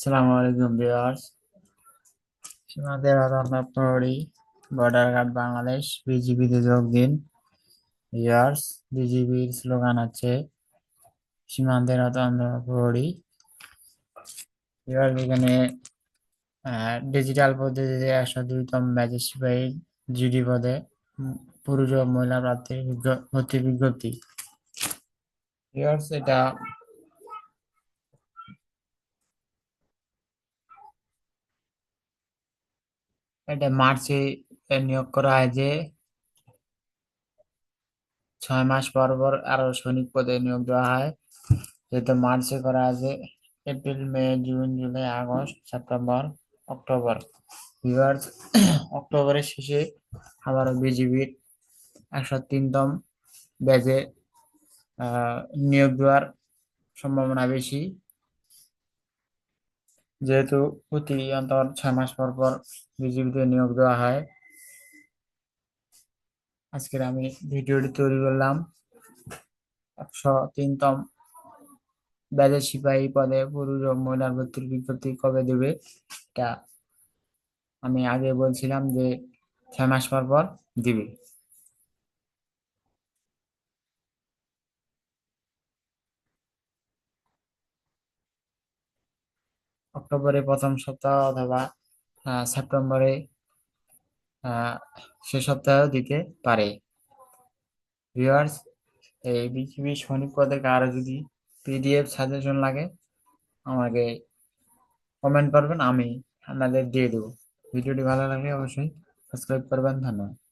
আসসালামু আলাইকুম ভিউয়ার্স। সীমান্তের আতঙ্ক প্রহরী বর্ডার গার্ড বাংলাদেশ, বিজিবিতে যোগ দিন। ভিউয়ার্স, বিজিবির স্লোগান হচ্ছে, সীমান্তের আতঙ্ক প্রহরী ভিউয়ার্স, এখানে ডিজিটাল পদ্ধতিতে একশো দুইতম সিপাহী জিডি পদে পুরুষ ও মহিলা প্রার্থীর ভর্তি বিজ্ঞপ্তি। ভিউয়ার্স, এটা এটা মার্চে নিয়োগ করা হয় যে ছয় মাস পর পর আরও সৈনিক পদে নিয়োগ দেওয়া হয়। যেহেতু মার্চে করা আছে April, May, June, July, August, September, October অক্টোবরের শেষে আবারও বিজিবির একশো তিনতম ব্যাচে নিয়োগ দেওয়ার সম্ভাবনা বেশি। যেহেতু প্রতি অন্তর ছয় মাস পর পর বিজিবিতে নিয়োগ দেওয়া হয়, আজকের আমি ভিডিওটি তৈরি করলাম। একশো তিনতম ব্যাচের সিপাহী পদে পুরুষ ও মহিলার ভর্তির বিজ্ঞপ্তি কবে দেবে, এটা আমি আগে বলছিলাম যে ছয় মাস পর পর দিবে। অক্টোবরে প্রথম সপ্তাহ অথবা সেপ্টেম্বরে শেষ সপ্তাহেও দিতে পারে। ভিউয়ার্স, এই বিজিবি সৈনিক পদের কারও যদি পিডিএফ সাজেশন লাগে, আমাকে কমেন্ট করবেন, আমি আপনাদের দিয়ে দেবো। ভিডিওটি ভালো লাগলে অবশ্যই সাবস্ক্রাইব করবেন। ধন্যবাদ।